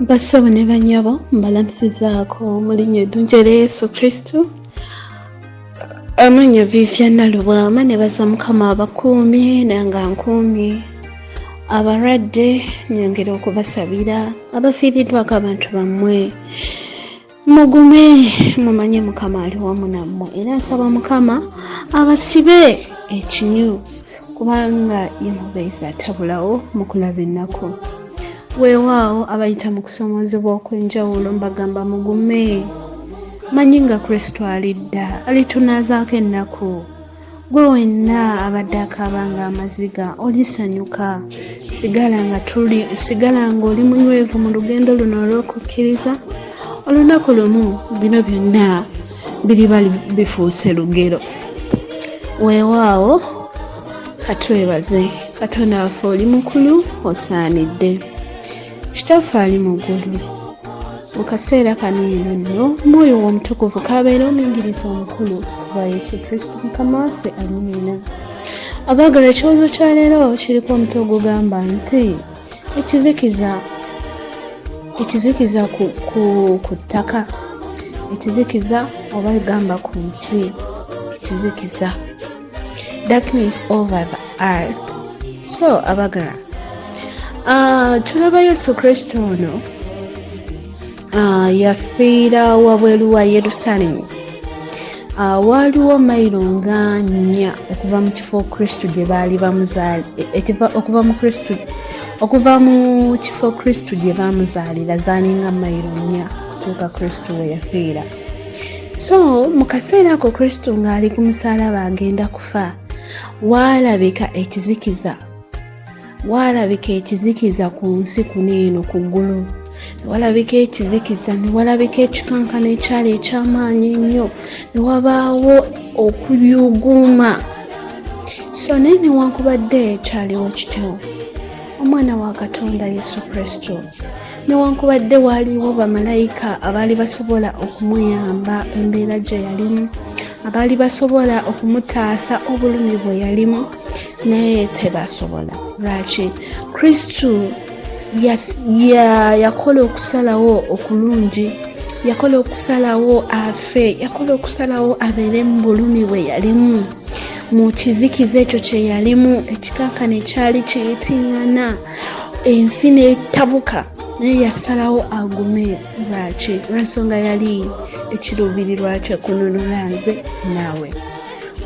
Bassabo ne bannyabo mbalamusizaako mu linnya eddungi erya Yesu Kristo. Amannya Vivian Nalubwama ne baza Mukama abakuumye nanga nkuumye. Abalwadde nnyongera okubasabira, abafiiriddwako abantu bammwe mugume mumanye Mukama ali wamu nammwe era nsaba Mukama abasibe ekinyu kubanga ye mubeezi atabulawo mu kulaba ennaku. Weewaawo abayita mu kusomoozebwa okw'enjawulo mbagamba mugume. Manyi nga Kristo alidda alitunaazaako ennaku. Gwe wenna abadde akaabanga amaziga olisanyuka sigala nga tuli sigala ng'oli munywevu mu lugendo luno olw'okukkiriza. Olunaku lumu bino byonna biriba bifuuse lugero. Weewaawo katwebaze katonda waffe oli mukulu osaanidde kitaffe ali mu ggulu mu kaseera kano eno nno omwoyo w'omutukuvu kabeera omuyigiriza omukulu kuba yesu kristo mukama waffe alimina abaagala ekiwozo kya leero kiriko omutwe ogugamba nti ekizikiza ekizikiza ku, ku, ku ttaka ekizikiza oba egamba ku nsi ekizikiza. Darkness over the earth. So abagala tulaba yesu kristo ono. Uh, yafiira wabweru wa yerusalemu. Uh, waaliwo mayiro nga nnya okuva mu kifo kristo gye baali bamuzaali okuva mu kristo okuva mu kifo kristo gye baamuzaalira zaalinga mayiro nnya kutuuka kristo we yafiira. So mu kaseera ako kristo ng'ali ku musaalaba agenda kufa waalabika ekizikiza waalabika ekizikiza ku nsi kuno eno ku ggulu. Newalabika ekizikiza newalabika ekikankana ekyali ekyamaanyi ennyo newabaawo okuyuguuma so naye newankubadde ekyaliwo kityo. Omwana wa katonda yesu kristo newankubadde waaliwo bamalayika abaali basobola okumuyamba embeera gye yalimu abaali basobola okumutaasa obulumi bwe yalimu naye tebasobola lwaki kristu yakola okusalawo okulungi yakola okusalawo afe. Yakola okusalawo abeere mu bulumi bwe yalimu. Mu kizikiza ekyo kye yalimu ekikankana ekyali kiyitiŋŋana ensi n'etabuka naye yasalawo agume. Lwaki lwensonga yali ekiruubirirwa kye kununula nze naawe.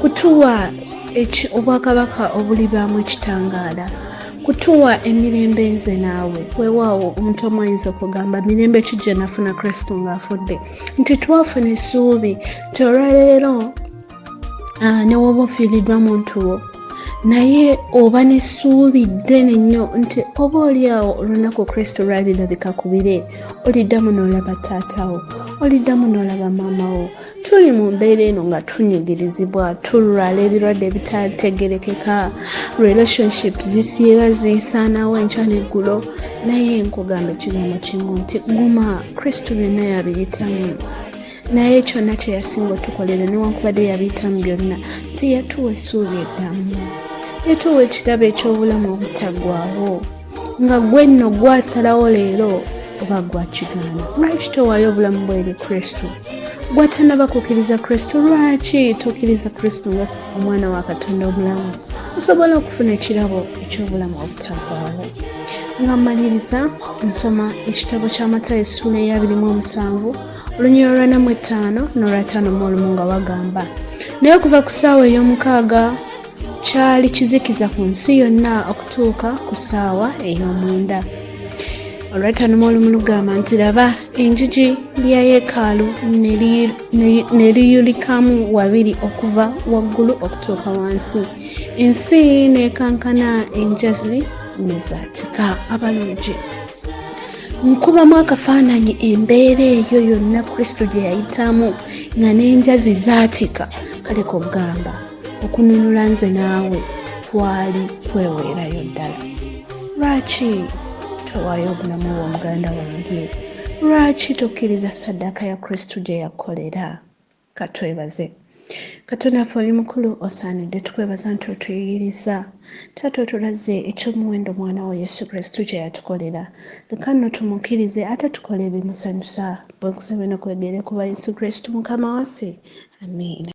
Kutuwa obwakabaka obulibaamu ekitangaala kutuwa emirembe nze naawe. Weewaawo omuntu omu ayinza okugamba mirembe ki gye nafuna kristo ng'afudde? Nti twafuna essuubi nti olwaleero newoba ofiiriddwa muntu wo naye oba n'essuubi ddene nnyo nti oba oli awo olunaku kristo lwalirabika ku bire oliddamu n'olaba taatawo oliddamu n'olaba maamawo tuli mu mbeera eno nga tunyigirizibwa tulwala ebirwadde ebitategerekeka relationships zisiiba ziisaanawo enkya neggulo naye nkugamba ekigambo kimu nti guma kristo byonna yabiyitamu. Naye kyonna kye yasinga otukolera newankubadde yabiyitamu byonna teyatuwa essuubi eddamu yatuwa ekirabo eky'obulamu obutaggwawo nga gwe nno gwasalawo leero oba gwakigaana lwaki towaayo obulamu bweri kristo. Gwatanaba kukkiriza kristo lwaki tokkiriza kristo nga omwana wa katonda omulamu? Osobola okufuna ekirabo eky'obulamu obutaggwawo. Nga mmaliriza nsoma ekitabo ky'amatayo essuula eyabirimu omusanvu olunyiro lwanamu ettaano n'olwataano mu olumu nga wagamba naye okuva ku ssaawa ey'omukaaga kyali kizikiza ku nsi yonna okutuuka ku ssaawa ey'omwenda olwataano mu olumu lugamba nti laba engigi lya yeekaalu ne liyulikamu wabiri okuva waggulu okutuuka wansi. Ensi neekankana enjazi ne zaatika abalungi. Nkubamu akafaananyi embeera eyo yonna kristo gye yayitamu nga n'enjazi zaatika kale kugamba okununula nze naawe kwali kweweerayo ddala. Lwaki towaayo obulamu bw'omuganda wange? Lwaki tokkiriza saddaaka ya kristo gye yakolera? Katwebaze katonda ffe oli mukulu osaanidde tukwebaza nti otuyigiriza. Taata otulaze ekyomuwendo omwana wa yesu kristo kye yatukolera. Leka nno tumukkirize ate tukole ebimusanyusa bwe nkusaba enokwegere kuba yesu kristo mukama waffe. Amiina